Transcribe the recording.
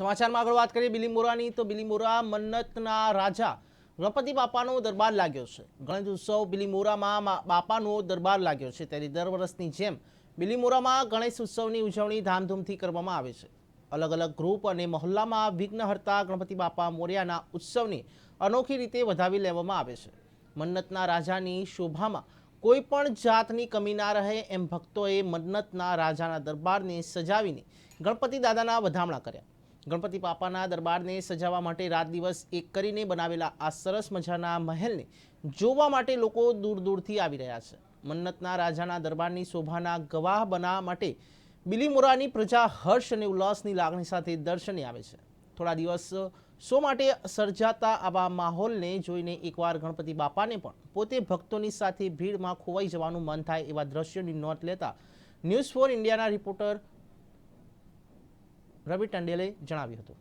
સમાચારમાં આગળ વાત કરીએ બિલીમોરાની તો બિલીમોરા મન્નતના રાજા ગણપતિ બાપાનો દરબાર લાગ્યો છે. ગણેશ ઉત્સવ બિલીમોરામાં બાપાનો દરબાર લાગ્યો છે. ત્યારે દર વર્ષની જેમ બિલીમોરામાં ગણેશ ઉત્સવની ઉજવણી ધામધૂમથી કરવામાં આવે છે. અલગ અલગ ગ્રુપ અને મહોલ્લામાં વિઘ્નહર્તા ગણપતિ બાપા મોર્યાના ઉત્સવની અનોખી રીતે વધાવી લેવામાં આવે છે. મન્નતના રાજાની શોભામાં કોઈ પણ જાતની કમી ના રહે એમ ભક્તોએ મન્નતના રાજાના દરબારને સજાવીને ગણપતિ દાદાના વધામણા કર્યા. ગણપતિ બાપાના દરબારને સજાવવા માટે રાત દિવસ એક કરીને બનાવેલા આ સરસ મજાના મહેલને જોવા માટે લોકો દૂર દૂરથી આવી રહ્યા છે. મન્નતના રાજાના દરબારની શોભાના ગવાહ બનાવવા માટે બિલીમોરાની પ્રજા હર્ષ અને ઉલ્લાસની લાગણી સાથે દર્શને આવે છે. થોડા દિવસ શો માટે સર્જાતા આવા માહોલને જોઈને એકવાર ગણપતિ બાપાને પણ પોતે ભક્તોની સાથે ભીડમાં ખોવાઈ જવાનું મન થાય એવા દ્રશ્યોની નોંધ લેતા ન્યૂઝ ફોર ઇન્ડિયાના રિપોર્ટર રવિ ટંડેલે જણાવ્યું હતું.